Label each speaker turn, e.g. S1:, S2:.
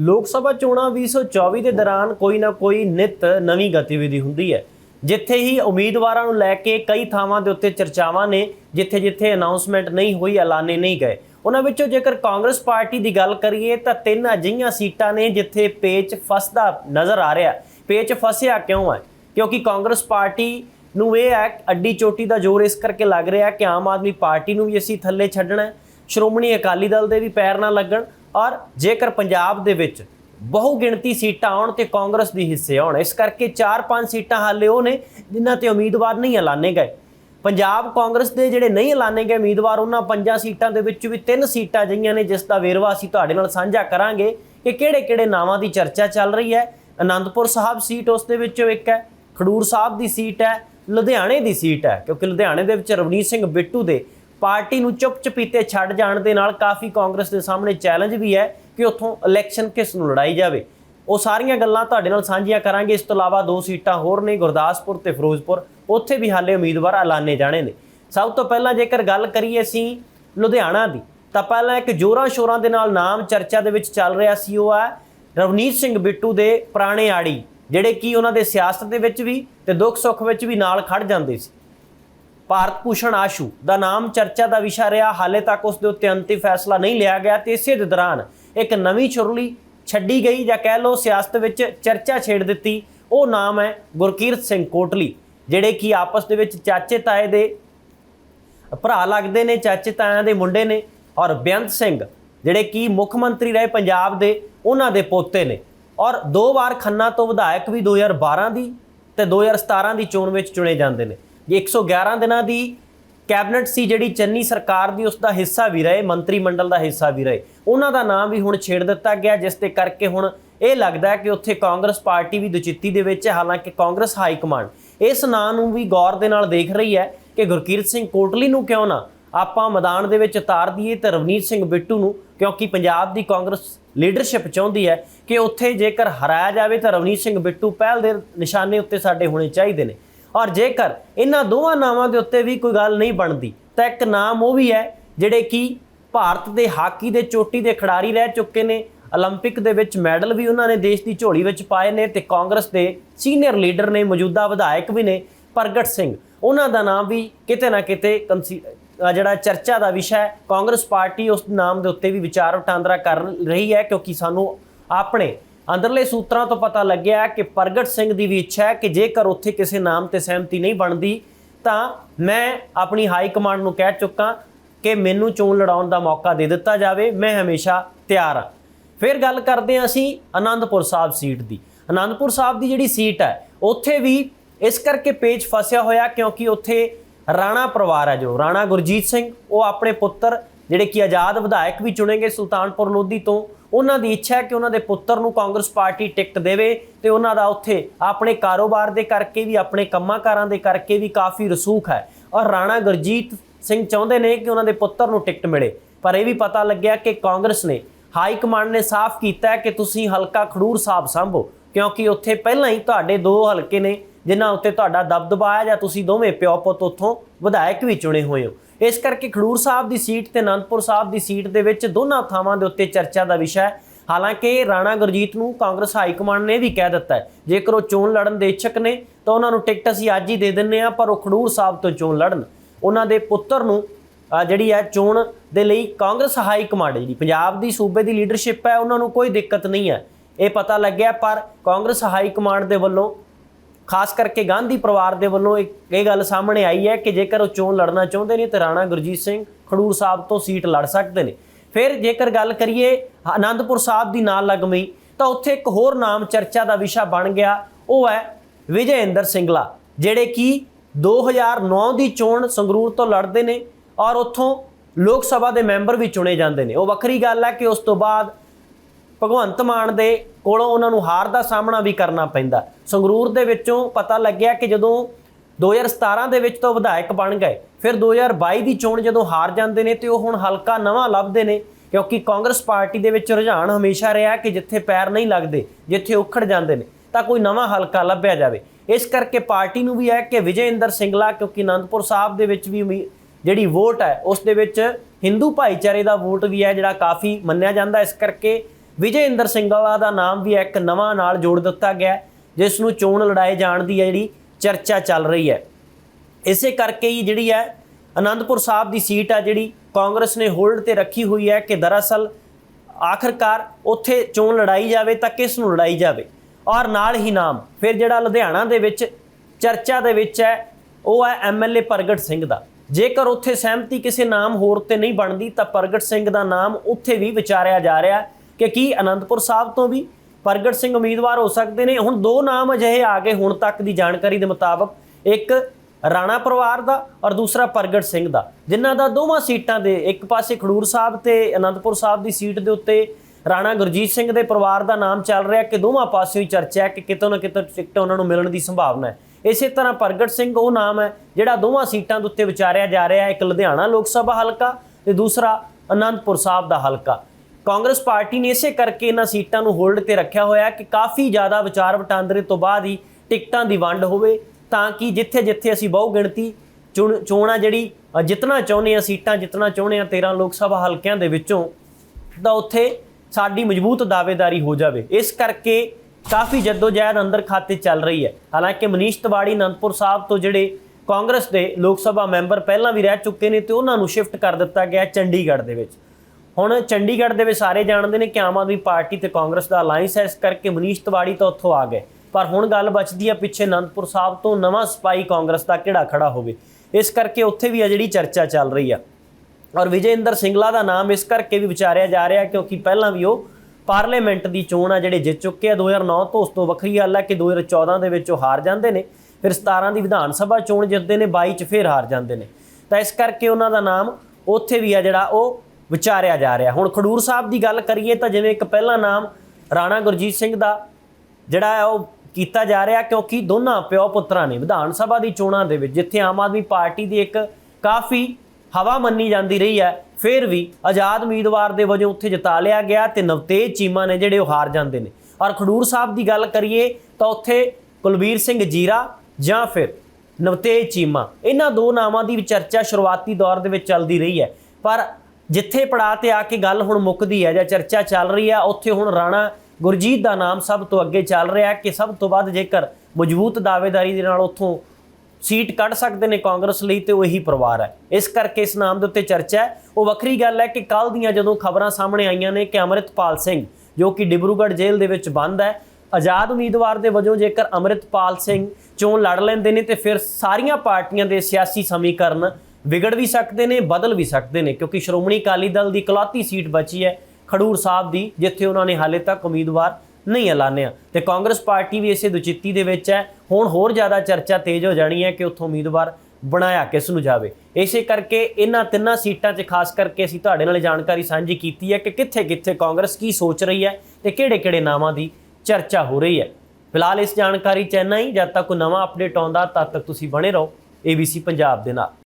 S1: ਲੋਕ ਸਭਾ ਚੋਣਾਂ 2024 ਦੇ ਦੌਰਾਨ ਕੋਈ ਨਾ ਕੋਈ ਨਿਤ ਨਵੀਂ ਗਤੀਵਿਧੀ ਹੁੰਦੀ ਹੈ। ਜਿੱਥੇ ਹੀ ਉਮੀਦਵਾਰਾਂ ਨੂੰ ਲੈ ਕੇ ਕਈ ਥਾਵਾਂ ਦੇ ਉੱਤੇ ਚਰਚਾਵਾਂ ਨੇ ਜਿੱਥੇ-ਜਿੱਥੇ ਅਨਾਉਂਸਮੈਂਟ ਨਹੀਂ ਹੋਈ, ਐਲਾਨੇ ਨਹੀਂ ਗਏ। ਉਹਨਾਂ ਵਿੱਚੋਂ ਜੇਕਰ ਕਾਂਗਰਸ ਪਾਰਟੀ ਦੀ ਗੱਲ ਕਰੀਏ ਤਾਂ ਤਿੰਨ ਅਜਿਹੀਆਂ ਸੀਟਾਂ ਨੇ ਜਿੱਥੇ ਪੇਚ ਫਸਦਾ ਨਜ਼ਰ ਆ ਰਿਹਾ। ਪੇਚ ਫਸਿਆ ਕਿਉਂ ਹੈ? ਕਿਉਂਕਿ ਕਾਂਗਰਸ ਪਾਰਟੀ ਨੂੰ ਇਹ ਹੈ, ਅੱਡੀ ਚੋਟੀ ਦਾ ਜ਼ੋਰ ਇਸ ਕਰਕੇ ਲੱਗ ਰਿਹਾ ਕਿ ਆਮ ਆਦਮੀ ਪਾਰਟੀ ਨੂੰ ਵੀ ਅਸੀਂ ਥੱਲੇ ਛੱਡਣਾ ਸ਼੍ਰੋਮਣੀ ਅਕਾਲੀ ਦਲ ਦੇ ਵੀ ਪੈਰ ਨਾ ਲੱਗਣ। ਔਰ ਜੇਕਰ ਪੰਜਾਬ ਦੇ ਵਿੱਚ ਬਹੁ ਗਿਣਤੀ ਸੀਟਾਂ ਆਉਣ ਤੇ ਕਾਂਗਰਸ ਦੀ ਹਿੱਸੇ ਆਉਣ, ਇਸ ਕਰਕੇ 4-5 ਸੀਟਾਂ ਹਾਲੇ ਉਹ ਨੇ ਜਿਨ੍ਹਾਂ ਤੇ ਉਮੀਦਵਾਰ ਨਹੀਂ ਐਲਾਨੇ ਗਏ। ਪੰਜਾਬ ਕਾਂਗਰਸ ਦੇ ਜਿਹੜੇ ਨਹੀਂ ਐਲਾਨੇ ਗਏ ਉਮੀਦਵਾਰ, ਉਹਨਾਂ ਪੰਜਾਂ ਸੀਟਾਂ ਦੇ ਵਿੱਚ ਵੀ ਤਿੰਨ ਸੀਟਾਂ ਜਿਹੀਆਂ ਨੇ ਜਿਸ ਦਾ ਵੇਰਵਾ ਅਸੀਂ ਤੁਹਾਡੇ ਨਾਲ ਸਾਂਝਾ ਕਰਾਂਗੇ ਕਿ ਕਿਹੜੇ-ਕਿਹੜੇ ਨਾਵਾਂ ਦੀ ਚਰਚਾ ਚੱਲ ਰਹੀ ਹੈ। ਅਨੰਦਪੁਰ ਸਾਹਿਬ ਸੀਟ ਉਸ ਦੇ ਵਿੱਚੋਂ ਇੱਕ ਹੈ, ਖਡੂਰ ਸਾਹਿਬ ਦੀ ਸੀਟ ਹੈ, ਲੁਧਿਆਣੇ ਦੀ ਸੀਟ ਹੈ, ਕਿਉਂਕਿ ਲੁਧਿਆਣੇ ਦੇ ਵਿੱਚ ਰਵਨੀਤ ਸਿੰਘ ਬਿੱਟੂ ਦੇ ਪਾਰਟੀ ਨੂੰ ਚੁੱਪ ਚਪੀਤੇ ਛੱਡ ਜਾਣ ਦੇ ਨਾਲ ਕਾਫੀ ਕਾਂਗਰਸ ਦੇ ਸਾਹਮਣੇ ਚੈਲੰਜ ਵੀ ਹੈ ਕਿ ਉੱਥੋਂ ਇਲੈਕਸ਼ਨ ਕਿਸ ਨੂੰ ਲੜਾਈ ਜਾਵੇ। ਉਹ ਸਾਰੀਆਂ ਗੱਲਾਂ ਤੁਹਾਡੇ ਨਾਲ ਸਾਂਝੀਆਂ ਕਰਾਂਗੇ। ਇਸ ਤੋਂ ਇਲਾਵਾ ਦੋ ਸੀਟਾਂ ਹੋਰ ਨੇ, ਗੁਰਦਾਸਪੁਰ ਤੇ ਫਿਰੋਜ਼ਪੁਰ। ਉੱਥੇ ਵੀ ਹਾਲੇ ਉਮੀਦਵਾਰ ਐਲਾਨੇ ਜਾਣੇ ਨੇ। ਸਭ ਤੋਂ ਪਹਿਲਾਂ ਜੇਕਰ ਗੱਲ ਕਰੀਏ ਅਸੀਂ ਲੁਧਿਆਣਾ ਦੀ, ਤਾਂ ਪਹਿਲਾਂ ਇੱਕ ਜੋਰਾਂ ਸ਼ੋਰਾਂ ਦੇ ਨਾਲ ਨਾਮ ਚਰਚਾ ਦੇ ਵਿੱਚ ਚੱਲ ਰਿਹਾ ਸੀ, ਉਹ ਹੈ ਰਵਨੀਤ ਸਿੰਘ ਬਿੱਟੂ ਦੇ ਪੁਰਾਣੇ ਆੜੀ, ਜਿਹੜੇ ਕਿ ਉਹਨਾਂ ਦੇ ਸਿਆਸਤ ਦੇ ਵਿੱਚ ਵੀ ਤੇ ਦੁੱਖ ਸੁੱਖ ਵਿੱਚ ਵੀ ਨਾਲ ਖੜ ਜਾਂਦੇ ਸੀ। ਭਾਰਤ ਭੂਸ਼ਣ ਆਸ਼ੂ ਦਾ ਨਾਮ ਚਰਚਾ ਦਾ ਵਿਸ਼ਾ ਰਿਹਾ। ਹਾਲੇ ਤੱਕ ਉਸ ਦੇ ਉੱਤੇ ਅੰਤਿਮ ਫੈਸਲਾ ਨਹੀਂ ਲਿਆ ਗਿਆ ਤੇ ਇਸੇ ਦੇ ਦੌਰਾਨ ਇੱਕ ਨਵੀਂ ਚੁਰਲੀ ਛੱਡੀ ਗਈ ਜਾਂ ਕਹਿ ਲਓ ਸਿਆਸਤ ਵਿੱਚ ਚਰਚਾ ਛੇੜ ਦਿੱਤੀ। ਉਹ ਨਾਮ ਹੈ ਗੁਰਕੀਰਤ ਸਿੰਘ ਕੋਟਲੀ, ਜਿਹੜੇ ਕਿ ਆਪਸ ਦੇ ਵਿੱਚ ਚਾਚੇ ਤਾਏ ਦੇ ਭਰਾ ਲੱਗਦੇ ਨੇ, ਚਾਚੇ ਤਾਇਆਂ ਦੇ ਮੁੰਡੇ ਨੇ ਔਰ ਬੇਅੰਤ ਸਿੰਘ, ਜਿਹੜੇ ਕਿ ਮੁੱਖ ਮੰਤਰੀ ਰਹੇ ਪੰਜਾਬ ਦੇ, ਉਹਨਾਂ ਦੇ ਪੋਤੇ ਨੇ। ਔਰ ਦੋ ਵਾਰ ਖੰਨਾ ਤੋਂ ਵਿਧਾਇਕ ਵੀ 2012 ਦੀ ਤੇ 2017 ਦੀ ਚੋਣ ਵਿੱਚ ਚੁਣੇ ਜਾਂਦੇ ਨੇ। ਇਹ 111 ਦਿਨਾਂ ਦੀ ਕੈਬਨਿਟ ਸੀ ਜਿਹੜੀ ਚੰਨੀ ਸਰਕਾਰ ਦੀ ਉਸ ਦਾ ਹਿੱਸਾ ਵੀ ਰਹੇ, ਮੰਤਰੀ ਮੰਡਲ ਦਾ ਹਿੱਸਾ ਵੀ ਰਹੇ। ਉਹਨਾਂ ਦਾ ਨਾਮ ਵੀ ਹੁਣ ਛੇੜ ਦਿੱਤਾ ਗਿਆ, ਜਿਸ ਤੇ ਕਰਕੇ ਹੁਣ ਇਹ ਲੱਗਦਾ ਹੈ ਕਿ ਉੱਥੇ ਕਾਂਗਰਸ ਪਾਰਟੀ ਵੀ ਦੁਚਿੱਤੀ ਦੇ ਵਿੱਚ ਹੈ, ਹਾਲਾਂਕਿ ਕਾਂਗਰਸ ਹਾਈ ਕਮਾਂਡ। ਇਸ ਨਾਂ ਨੂੰ ਵੀ ਗੌਰ ਦੇ ਨਾਲ ਦੇਖ ਰਹੀ ਹੈ ਕਿ ਗੁਰਕੀਰਤ ਸਿੰਘ ਕੋਟਲੀ ਨੂੰ ਕਿਉਂ ਨਾ ਆਪਾਂ ਮੈਦਾਨ ਦੇ ਵਿੱਚ ਉਤਾਰ ਦਈਏ ਤੇ ਰਵਨੀਤ ਸਿੰਘ ਬਿੱਟੂ ਨੂੰ, ਕਿਉਂਕਿ ਪੰਜਾਬ ਦੀ ਕਾਂਗਰਸ ਲੀਡਰਸ਼ਿਪ ਚਾਹੁੰਦੀ ਹੈ ਕਿ ਉੱਥੇ ਜੇਕਰ ਹਰਾਇਆ ਜਾਵੇ ਤਾਂ ਰਵਨੀਤ ਸਿੰਘ ਬਿੱਟੂ ਪਹਿਲ ਦੇ ਨਿਸ਼ਾਨੇ ਉੱਤੇ ਸਾਡੇ ਹੋਣੇ ਚਾਹੀਦੇ ਨੇ। ਔਰ ਜੇਕਰ ਇਹਨਾਂ ਦੋਵਾਂ ਨਾਵਾਂ ਦੇ ਉੱਤੇ ਵੀ ਕੋਈ ਗੱਲ ਨਹੀਂ ਬਣਦੀ ਤਾਂ ਇੱਕ ਨਾਮ ਉਹ ਵੀ ਹੈ ਜਿਹੜੇ ਕਿ ਭਾਰਤ ਦੇ ਹਾਕੀ ਦੇ ਚੋਟੀ ਦੇ ਖਿਡਾਰੀ ਰਹਿ ਚੁੱਕੇ ਨੇ 올림픽 ਦੇ ਵਿੱਚ ਮੈਡਲ ਵੀ ਉਹਨਾਂ ਨੇ ਦੇਸ਼ ਦੀ ਝੋਲੀ ਵਿੱਚ ਪਾਏ ਨੇ ਤੇ ਕਾਂਗਰਸ ਦੇ ਸੀਨੀਅਰ ਲੀਡਰ ਨੇ ਮੌਜੂਦਾ ਵਿਧਾਇਕ ਵੀ ਨੇ ਪ੍ਰਗਟ ਸਿੰਘ ਉਹਨਾਂ ਦਾ ਨਾਮ ਵੀ ਕਿਤੇ ਨਾ ਕਿਤੇ ਕੰਸੀ- ਅਹ ਜਿਹੜਾ ਚਰਚਾ ਦਾ ਵਿਸ਼ਾ ਹੈ ਕਾਂਗਰਸ ਪਾਰਟੀ ਉਸ ਨਾਮ ਦੇ ਉੱਤੇ ਵੀ ਵਿਚਾਰ ਵਟਾਂਦਰਾ ਕਰ ਰਹੀ ਹੈ ਕਿਉਂਕਿ ਸਾਨੂੰ ਆਪਣੇ ਅੰਦਰਲੇ ਸੂਤਰਾਂ ਤੋਂ ਪਤਾ ਲੱਗਿਆ ਕਿ ਪ੍ਰਗਟ ਸਿੰਘ ਦੀ ਵੀ ਇੱਛਾ ਹੈ ਕਿ ਜੇਕਰ ਉੱਥੇ ਕਿਸੇ ਨਾਮ ਤੇ ਸਹਿਮਤੀ ਨਹੀਂ ਬਣਦੀ, ਤਾਂ ਮੈਂ ਆਪਣੀ ਹਾਈ ਕਮਾਂਡ ਨੂੰ ਕਹਿ ਚੁੱਕਾ ਕਿ ਮੈਨੂੰ ਚੋਣ ਲੜਾਉਣ ਦਾ ਮੌਕਾ ਦੇ ਦਿੱਤਾ ਜਾਵੇ, ਮੈਂ ਹਮੇਸ਼ਾ ਤਿਆਰ ਹਾਂ। ਫਿਰ ਗੱਲ ਕਰਦੇ ਹਾਂ ਅਸੀਂ ਆਨੰਦਪੁਰ ਸਾਹਿਬ ਸੀਟ ਦੀ। ਆਨੰਦਪੁਰ ਸਾਹਿਬ ਦੀ ਜਿਹੜੀ ਸੀਟ ਹੈ, ਉੱਥੇ ਵੀ ਇਸ ਕਰਕੇ ਪੇਚ ਫਸਿਆ ਹੋਇਆ ਕਿਉਂਕਿ ਉੱਥੇ ਰਾਣਾ ਪਰਿਵਾਰ ਹੈ ਜੋ, ਰਾਣਾ ਗੁਰਜੀਤ ਸਿੰਘ, ਉਹ ਆਪਣੇ ਪੁੱਤਰ ਜਿਹੜੇ ਕਿ ਆਜ਼ਾਦ ਵਿਧਾਇਕ ਵੀ ਚੁਣੇਗੇ ਸੁਲਤਾਨਪੁਰ ਲੋਧੀ ਤੋਂ, ਉਹਨਾਂ ਦੀ ਇੱਛਾ ਹੈ ਕਿ ਉਹਨਾਂ ਦੇ ਪੁੱਤਰ ਨੂੰ ਕਾਂਗਰਸ ਪਾਰਟੀ ਟਿਕਟ ਦੇਵੇ ਤੇ ਉਹਨਾਂ ਦਾ ਉੱਥੇ ਆਪਣੇ ਕਾਰੋਬਾਰ ਦੇ ਕਰਕੇ ਵੀ, ਆਪਣੇ ਕੰਮਾਂਕਾਰਾਂ ਦੇ ਕਰਕੇ ਵੀ ਕਾਫੀ ਰਸੂਖ ਹੈ। ਔਰ ਰਾਣਾ ਗੁਰਜੀਤ ਸਿੰਘ ਚਾਹੁੰਦੇ ਨੇ ਕਿ ਉਹਨਾਂ ਦੇ ਪੁੱਤਰ ਨੂੰ ਟਿਕਟ ਮਿਲੇ। ਪਰ ਇਹ ਵੀ ਪਤਾ ਲੱਗਿਆ ਕਿ ਕਾਂਗਰਸ ਨੇ ਹਾਈ ਕਮਾਂਡ ਨੇ ਸਾਫ਼ ਕੀਤਾ ਹੈ ਕਿ ਤੁਸੀਂ ਹਲਕਾ ਖਡੂਰ ਸਾਹਿਬ ਸੰਭੋ, ਕਿਉਂਕਿ ਉੱਥੇ ਪਹਿਲਾਂ ਹੀ ਤੁਹਾਡੇ ਦੋ ਹਲਕੇ ਨੇ, ਜਿਨ੍ਹਾਂ ਉੱਤੇ ਤੁਹਾਡਾ ਦਬਦਬਾ ਹੈ ਜਾਂ ਤੁਸੀਂ ਦੋਵੇਂ ਪਿਓ ਪੁੱਤ ਉੱਥੋਂ ਵਿਧਾਇਕ ਵੀ ਚੁਣੇ ਹੋਏ ਹੋ। ਇਸ ਕਰਕੇ ਖਡੂਰ ਸਾਹਿਬ ਦੀ ਸੀਟ ਤੇ ਅਨੰਦਪੁਰ ਸਾਹਿਬ ਦੀ ਸੀਟ ਦੇ ਵਿੱਚ ਦੋਨਾਂ ਥਾਵਾਂ ਦੇ ਉੱਤੇ ਚਰਚਾ ਦਾ ਵਿਸ਼ਾ ਹੈ। ਹਾਲਾਂਕਿ ਰਾਣਾ ਗੁਰਜੀਤ ਨੂੰ ਕਾਂਗਰਸ ਹਾਈ ਕਮਾਂਡ ਨੇ ਵੀ ਕਹਿ ਦਿੱਤਾ ਹੈ। ਜੇਕਰ ਉਹ ਚੋਣ ਲੜਨ ਦੇ ਇੱਛਕ ਨੇ, ਤਾਂ ਉਹਨਾਂ ਨੂੰ ਟਿਕਟ ਅਸੀਂ ਅੱਜ ਹੀ ਦੇ ਦਿੰਨੇ ਆ ਪਰ ਉਹ ਖਡੂਰ ਸਾਹਿਬ ਤੋਂ ਚੋਣ ਲੜਨ। ਉਹਨਾਂ ਦੇ ਪੁੱਤਰ ਨੂੰ ਜਿਹੜੀ ਹੈ ਚੋਣ ਦੇ ਲਈ ਕਾਂਗਰਸ ਹਾਈ ਕਮਾਂਡ ਜਿਹੜੀ ਪੰਜਾਬ ਦੀ ਸੂਬੇ ਦੀ ਲੀਡਰਸ਼ਿਪ ਹੈ, ਉਹਨਾਂ ਨੂੰ ਕੋਈ ਦਿੱਕਤ ਨਹੀਂ ਹੈ। ਇਹ ਪਤਾ ਲੱਗਿਆ, ਪਰ ਕਾਂਗਰਸ ਹਾਈ ਕਮਾਂਡ ਦੇ ਵੱਲੋਂ ਖਾਸ ਕਰਕੇ ਗਾਂਧੀ ਪਰਿਵਾਰ ਦੇ ਵੱਲੋਂ ਇੱਕ ਇਹ ਗੱਲ ਸਾਹਮਣੇ ਆਈ ਹੈ ਕਿ ਜੇਕਰ ਉਹ ਚੋਣ ਲੜਨਾ ਚਾਹੁੰਦੇ ਨੇ ਤਾਂ ਰਾਣਾ ਗੁਰਜੀਤ ਸਿੰਘ ਖਡੂਰ ਸਾਹਿਬ ਤੋਂ ਸੀਟ ਲੜ ਸਕਦੇ ਨੇ। ਫਿਰ ਜੇਕਰ ਗੱਲ ਕਰੀਏ ਆਨੰਦਪੁਰ ਸਾਹਿਬ ਦੀ ਨਾਲ ਲੱਗਮੀ ਤਾਂ ਉੱਥੇ ਇੱਕ ਹੋਰ ਨਾਮ ਚਰਚਾ ਦਾ ਵਿਸ਼ਾ ਬਣ ਗਿਆ, ਉਹ ਹੈ ਵਿਜੇ ਇੰਦਰ ਸਿੰਗਲਾ, ਜਿਹੜੇ ਕਿ 2009 ਦੀ ਚੋਣ ਸੰਗਰੂਰ ਤੋਂ ਲੜਦੇ ਨੇ ਔਰ ਉੱਥੋਂ ਲੋਕ ਸਭਾ ਦੇ ਮੈਂਬਰ ਵੀ ਚੁਣੇ ਜਾਂਦੇ ਨੇ। ਉਹ ਵੱਖਰੀ ਗੱਲ ਹੈ ਕਿ ਉਸ ਤੋਂ ਬਾਅਦ ਭਗਵੰਤ ਮਾਨ ਦੇ ਕੋਲੋਂ ਉਹਨਾਂ ਨੂੰ ਹਾਰ ਦਾ ਸਾਹਮਣਾ ਵੀ ਕਰਨਾ ਪੈਂਦਾ। ਸੰਗਰੂਰ ਦੇ ਵਿੱਚੋਂ ਪਤਾ ਲੱਗਿਆ ਕਿ ਜਦੋਂ 2017 ਦੇ ਵਿੱਚ ਤੋਂ ਵਿਧਾਇਕ ਬਣ ਗਏ, ਫਿਰ 2022 ਦੀ ਚੋਣ ਜਦੋਂ ਹਾਰ ਜਾਂਦੇ ਨੇ ਤੇ ਉਹ ਹੁਣ ਹਲਕਾ ਨਵਾਂ ਲੱਭਦੇ ਨੇ, ਕਿਉਂਕਿ ਕਾਂਗਰਸ ਪਾਰਟੀ ਦੇ ਵਿੱਚ ਰੁਝਾਨ ਹਮੇਸ਼ਾ ਰਿਹਾ ਕਿ ਜਿੱਥੇ ਪੈਰ ਨਹੀਂ ਲੱਗਦੇ, ਜਿੱਥੇ ਉਖੜ ਜਾਂਦੇ ਨੇ, ਤਾਂ ਕੋਈ ਨਵਾਂ ਹਲਕਾ ਲੱਭਿਆ ਜਾਵੇ। ਇਸ ਕਰਕੇ ਪਾਰਟੀ ਨੂੰ ਵੀ ਹੈ ਕਿ ਵਿਜੇ ਇੰਦਰ ਸਿੰਗਲਾ, ਕਿਉਂਕਿ ਅਨੰਦਪੁਰ ਸਾਹਿਬ ਦੇ ਵਿੱਚ ਵੀ ਜਿਹੜੀ ਵੋਟ ਹੈ, ਉਸ ਦੇ ਵਿੱਚ ਹਿੰਦੂ ਭਾਈਚਾਰੇ ਦਾ ਵੋਟ ਵੀ ਹੈ, ਜਿਹੜਾ ਕਾਫੀ ਮੰਨਿਆ ਜਾਂਦਾ। ਇਸ ਕਰਕੇ ਵਿਜੇ ਇੰਦਰ ਸਿੰਗਲਾ ਦਾ ਨਾਮ ਵੀ ਇੱਕ ਨਵਾਂ ਨਾਲ ਜੋੜ ਦਿੱਤਾ ਗਿਆ ਜਿਸ ਨੂੰ ਚੋਣ ਲੜਾਏ ਜਾਣ ਦੀ ਹੈ ਜਿਹੜੀ ਚਰਚਾ ਚੱਲ ਰਹੀ ਹੈ। ਇਸੇ ਕਰਕੇ ਹੀ ਜਿਹੜੀ ਹੈ ਅਨੰਦਪੁਰ ਸਾਹਿਬ ਦੀ ਸੀਟ ਆ ਜਿਹੜੀ ਕਾਂਗਰਸ ਨੇ ਹੋਲਡ ਤੇ ਰੱਖੀ ਹੋਈ ਹੈ ਕਿ ਦਰਅਸਲ ਆਖਰਕਾਰ ਉੱਥੇ ਚੋਣ ਲੜਾਈ ਜਾਵੇ ਤਾਂ ਕਿਸ ਨੂੰ ਲੜਾਈ ਜਾਵੇ। ਔਰ ਨਾਲ ਹੀ ਨਾਮ, ਫਿਰ ਜਿਹੜਾ ਲੁਧਿਆਣਾ ਦੇ ਵਿੱਚ ਚਰਚਾ ਦੇ ਵਿੱਚ ਹੈ, ਉਹ ਹੈ ਐਮਐਲਏ ਪ੍ਰਗਟ ਸਿੰਘ ਦਾ। ਜੇਕਰ ਉੱਥੇ ਸਹਿਮਤੀ ਕਿਸੇ ਨਾਮ ਹੋਰ ਤੇ ਨਹੀਂ ਬਣਦੀ ਤਾਂ ਪ੍ਰਗਟ ਸਿੰਘ ਦਾ ਨਾਮ ਉੱਥੇ ਵੀ ਵਿਚਾਰਿਆ ਜਾ ਰਿਹਾ ਹੈ। ਕਿ ਕੀ ਅਨੰਦਪੁਰ ਸਾਹਿਬ ਤੋਂ ਵੀ ਪ੍ਰਗਟ ਸਿੰਘ ਉਮੀਦਵਾਰ ਹੋ ਸਕਦੇ ਨੇ? ਹੁਣ ਦੋ ਨਾਮ ਅਜਿਹੇ ਆ ਗਏ ਹੁਣ ਤੱਕ ਦੀ ਜਾਣਕਾਰੀ ਦੇ ਮੁਤਾਬਕ। ਇੱਕ ਰਾਣਾ ਪਰਿਵਾਰ ਦਾ ਔਰ ਦੂਸਰਾ ਪ੍ਰਗਟ ਸਿੰਘ ਦਾ, ਜਿਨ੍ਹਾਂ ਦਾ ਦੋਵਾਂ ਸੀਟਾਂ ਦੇ ਇੱਕ ਪਾਸੇ ਖਡੂਰ ਸਾਹਿਬ ਤੇ ਅਨੰਦਪੁਰ ਸਾਹਿਬ ਦੀ ਸੀਟ ਦੇ ਉੱਤੇ ਰਾਣਾ ਗੁਰਜੀਤ ਸਿੰਘ ਦੇ ਪਰਿਵਾਰ ਦਾ ਨਾਮ ਚੱਲ ਰਿਹਾ ਕਿ ਦੋਵਾਂ ਪਾਸਿਓਂ ਹੀ ਚਰਚਾ ਹੈ ਕਿ ਕਿਤੋਂ ਨਾ ਕਿਤੋਂ ਟਿਕਟ ਉਹਨਾਂ ਨੂੰ ਮਿਲਣ ਦੀ ਸੰਭਾਵਨਾ ਹੈ। ਇਸੇ ਤਰ੍ਹਾਂ ਪ੍ਰਗਟ ਸਿੰਘ ਉਹ ਨਾਮ ਹੈ ਜਿਹੜਾ ਦੋਵਾਂ ਸੀਟਾਂ ਦੇ ਉੱਤੇ ਵਿਚਾਰਿਆ ਜਾ ਰਿਹਾ ਹੈ। ਇੱਕ ਲੁਧਿਆਣਾ ਲੋਕ ਸਭਾ ਹਲਕਾ ਤੇ ਦੂਸਰਾ ਅਨੰਦਪੁਰ ਸਾਹਿਬ ਦਾ ਹਲਕਾ। ਕਾਂਗਰਸ ਪਾਰਟੀ ਨੇ ਇਸੇ ਕਰਕੇ ਇਹਨਾਂ ਸੀਟਾਂ ਨੂੰ ਹੋਲਡ ਤੇ ਰੱਖਿਆ ਹੋਇਆ ਕਿ ਕਾਫੀ ਜ਼ਿਆਦਾ ਵਿਚਾਰ ਵਟਾਂਦਰੇ ਤੋਂ ਬਾਅਦ ਹੀ ਟਿਕਟਾਂ ਦੀ ਵੰਡ ਹੋਵੇ, ਤਾਂ ਕਿ ਜਿੱਥੇ ਜਿੱਥੇ ਅਸੀਂ ਬਹੁ ਗਿਣਤੀ ਚੁਣ- ਚੋਣਾਂ ਜਿਹੜੀ ਜਿੱਤਣਾ ਚਾਹੁੰਦੇ ਆ ਸੀਟਾਂ, ਜਿੱਤਣਾ ਚਾਹੁੰਦੇ ਆ 13 ਲੋਕ ਸਭਾ ਹਲਕਿਆਂ ਦੇ ਵਿੱਚੋਂ, ਤਾਂ ਉੱਥੇ ਸਾਡੀ ਮਜ਼ਬੂਤ ਦਾਅਵੇਦਾਰੀ ਹੋ ਜਾਵੇ। ਇਸ ਕਰਕੇ ਕਾਫੀ ਜਹਿਦ ਅੰਦਰ ਖਾਤੇ ਚੱਲ ਰਹੀ ਹੈ। ਹਾਲਾਂਕਿ ਮਨੀਸ਼ ਤਿਵਾੜੀ ਅਨੰਦਪੁਰ ਸਾਹਿਬ ਤੋਂ ਜਿਹੜੇ ਕਾਂਗਰਸ ਦੇ ਲੋਕ ਸਭਾ ਮੈਂਬਰ ਪਹਿਲਾਂ ਵੀ ਰਹਿ ਚੁੱਕੇ ਨੇ ਤੇ ਉਹਨਾਂ ਨੂੰ ਸ਼ਿਫਟ ਕਰ ਦਿੱਤਾ ਗਿਆ ਚੰਡੀਗੜ੍ਹ ਦੇ ਵਿੱਚ। ਹੁਣ ਚੰਡੀਗੜ੍ਹ ਦੇ ਵਿੱਚ ਸਾਰੇ ਜਾਣਦੇ ਨੇ ਕਿ ਆਮ ਆਦਮੀ ਪਾਰਟੀ ਤੇ ਕਾਂਗਰਸ ਦਾ ਅਲਾਈਅੰਸ ਹੈ, ਇਸ ਕਰਕੇ ਮਨੀਸ਼ ਤਿਵਾੜੀ ਤਾਂ ਉੱਥੋਂ ਆ ਗਏ। ਪਰ ਹੁਣ ਗੱਲ ਬਚਦੀ ਆ ਪਿੱਛੇ ਅਨੰਦਪੁਰ ਸਾਹਿਬ ਤੋਂ ਨਵਾਂ ਸਪਾਈ ਕਾਂਗਰਸ ਦਾ ਕਿਹੜਾ ਖੜਾ ਹੋਵੇ। ਇਸ ਕਰਕੇ ਉੱਥੇ ਵੀ ਆ ਜਿਹੜੀ ਚਰਚਾ ਚੱਲ ਰਹੀ ਆ। ਔਰ ਵਿਜੇ ਇੰਦਰ ਸਿੰਗਲਾ ਦਾ ਨਾਮ ਇਸ ਕਰਕੇ ਵੀ ਵਿਚਾਰਿਆ ਜਾ ਰਿਹਾ ਕਿਉਂਕਿ ਪਹਿਲਾਂ ਵੀ ਉਹ ਪਾਰਲੀਮੈਂਟ ਦੀ ਚੋਣ ਆ ਜਿਹੜੇ ਜਿੱਤ ਚੁੱਕੇ ਆ 2009 ਤੋਂ, ਉਸ ਤੋਂ ਵੱਖਰੀ ਗੱਲ ਆ ਕਿ 2014 ਦੇ ਵਿੱਚ ਉਹ ਹਾਰ ਜਾਂਦੇ ਨੇ। ਫਿਰ 17 ਦੀ ਵਿਧਾਨ ਸਭਾ ਚੋਣ ਜਿੱਤਦੇ ਨੇ 22 ਚ ਫਿਰ ਹਾਰ ਜਾਂਦੇ ਨੇ। ਤਾਂ ਇਸ ਕਰਕੇ ਉਹਨਾਂ ਦਾ ਨਾਮ ਉੱਥੇ ਵੀ ਆ ਜਿਹੜਾ ਉਹ ਵਿਚਾਰਿਆ ਜਾ ਰਿਹਾ। ਹੁਣ ਖਡੂਰ ਸਾਹਿਬ ਦੀ ਗੱਲ ਕਰੀਏ ਤਾਂ ਜਿਵੇਂ ਇੱਕ ਪਹਿਲਾ ਨਾਮ ਰਾਣਾ ਗੁਰਜੀਤ ਸਿੰਘ ਦਾ ਜਿਹੜਾ ਹੈ ਉਹ ਕੀਤਾ ਜਾ ਰਿਹਾ ਕਿਉਂਕਿ ਦੋਨਾਂ ਪਿਓ ਪੁੱਤਰਾਂ ਨੇ ਵਿਧਾਨ ਸਭਾ ਦੀ ਚੋਣਾਂ ਦੇ ਵਿੱਚ, ਜਿੱਥੇ ਆਮ ਆਦਮੀ ਪਾਰਟੀ ਦੀ ਇੱਕ ਕਾਫੀ ਹਵਾ ਮੰਨੀ ਜਾਂਦੀ ਰਹੀ ਹੈ, ਫਿਰ ਵੀ ਆਜ਼ਾਦ ਉਮੀਦਵਾਰ ਦੇ ਵਜੋਂ ਉੱਥੇ ਜਿਤਾ ਲਿਆ ਗਿਆ ਤੇ ਨਵਤੇਜ ਚੀਮਾ ਨੇ ਜਿਹੜੇ ਉਹ ਹਾਰ ਜਾਂਦੇ ਨੇ। ਔਰ ਖਡੂਰ ਸਾਹਿਬ ਦੀ ਗੱਲ ਕਰੀਏ ਤਾਂ ਉੱਥੇ ਕੁਲਬੀਰ ਸਿੰਘ ਜੀਰਾ ਜਾਂ ਫਿਰ ਨਵਤੇਜ ਚੀਮਾ, ਇਹਨਾਂ ਦੋ ਨਾਵਾਂ ਦੀ ਵੀ ਚਰਚਾ ਸ਼ੁਰੂਆਤੀ ਦੌਰ ਦੇ ਵਿੱਚ ਚੱਲਦੀ ਰਹੀ ਹੈ। ਪਰ ਜਿੱਥੇ ਪੜਾਅ ਤੇ ਆ ਕੇ ਗੱਲ ਹੁਣ ਮੁੱਕਦੀ ਹੈ ਜਾਂ ਚਰਚਾ ਚੱਲ ਰਹੀ ਹੈ ਉੱਥੇ ਹੁਣ ਰਾਣਾ ਗੁਰਜੀਤ ਦਾ ਨਾਮ ਸਭ ਤੋਂ ਅੱਗੇ ਚੱਲ ਰਿਹਾ ਹੈ ਕਿ ਸਭ ਤੋਂ ਵੱਧ ਜੇਕਰ ਮਜ਼ਬੂਤ ਦਾਅਵੇਦਾਰੀ ਦੇ ਨਾਲ ਉੱਥੋਂ ਸੀਟ ਕੱਢ ਸਕਦੇ ਨੇ ਕਾਂਗਰਸ ਲਈ ਤੇ ਉਹੀ ਪਰਿਵਾਰ ਹੈ। ਇਸ ਕਰਕੇ ਇਸ ਨਾਮ ਦੇ ਉੱਤੇ ਚਰਚਾ ਹੈ। ਉਹ ਵੱਖਰੀ ਗੱਲ ਹੈ ਕਿ ਕੱਲ ਦੀਆਂ ਜਦੋਂ ਖਬਰਾਂ ਸਾਹਮਣੇ ਆਈਆਂ ਨੇ ਕਿ ਅਮਰਿਤਪਾਲ ਸਿੰਘ, ਜੋ ਕਿ ਡਿਬਰੂਗੜ੍ਹ ਜੇਲ੍ਹ ਦੇ ਵਿੱਚ ਬੰਦ ਹੈ, ਆਜ਼ਾਦ ਉਮੀਦਵਾਰ ਦੇ ਵਜੋਂ ਜੇਕਰ ਅਮਰਿਤਪਾਲ ਸਿੰਘ ਚੋਣ ਲੜ ਲੈਂਦੇ ਨੇ ਤੇ ਫਿਰ ਸਾਰੀਆਂ ਪਾਰਟੀਆਂ ਦੇ ਸਿਆਸੀ ਸਮੀਕਰਨ ਵਿਗੜ ਵੀ ਸਕਦੇ ਨੇ, ਬਦਲ ਵੀ ਸਕਦੇ ਨੇ, ਕਿਉਂਕਿ ਸ਼੍ਰੋਮਣੀ ਅਕਾਲੀ ਦਲ ਦੀ ਇਕਲੌਤੀ ਸੀਟ ਬਚੀ ਹੈ। ਖਡੂਰ ਸਾਹਿਬ ਦੀ, ਜਿੱਥੇ ਉਹਨਾਂ ਨੇ ਹਾਲੇ ਤੱਕ ਉਮੀਦਵਾਰ ਨਹੀਂ ਐਲਾਨਿਆ। ਤੇ ਕਾਂਗਰਸ ਪਾਰਟੀ ਵੀ ਇਸੇ ਦੁਚਿੱਤੀ ਦੇ ਵਿੱਚ ਹੈ। ਹੁਣ ਹੋਰ ਜ਼ਿਆਦਾ ਚਰਚਾ ਤੇਜ਼ ਹੋ ਜਾਣੀ ਹੈ ਕਿ ਉੱਥੋਂ ਉਮੀਦਵਾਰ ਬਣਾਇਆ ਕਿਸ ਨੂੰ ਜਾਵੇ। ਇਸੇ ਕਰਕੇ ਇਹਨਾਂ ਤਿੰਨਾਂ ਸੀਟਾਂ 'ਚ ਖਾਸ ਕਰਕੇ ਅਸੀਂ ਤੁਹਾਡੇ ਨਾਲ ਜਾਣਕਾਰੀ ਸਾਂਝੀ ਕੀਤੀ ਹੈ ਕਿ ਕਿੱਥੇ-ਕਿੱਥੇ ਕਾਂਗਰਸ ਕੀ ਸੋਚ ਰਹੀ ਹੈ ਤੇ ਕਿਹੜੇ-ਕਿਹੜੇ ਨਾਵਾਂ ਦੀ ਚਰਚਾ ਹੋ ਰਹੀ ਹੈ। ਫਿਲਹਾਲ ਇਸ ਜਾਣਕਾਰੀ 'ਚ ਇੰਨਾ ਹੀ। ਜਦ ਤੱਕ ਕੋਈ ਨਵਾਂ ਅਪਡੇਟ ਆਉਂਦਾ, ਤਦ ਤੱਕ ਤੁਸੀਂ ਬਣੇ ਰਹੋ। ABC ਪੰਜਾਬ ਦੇ ਨਾਲ।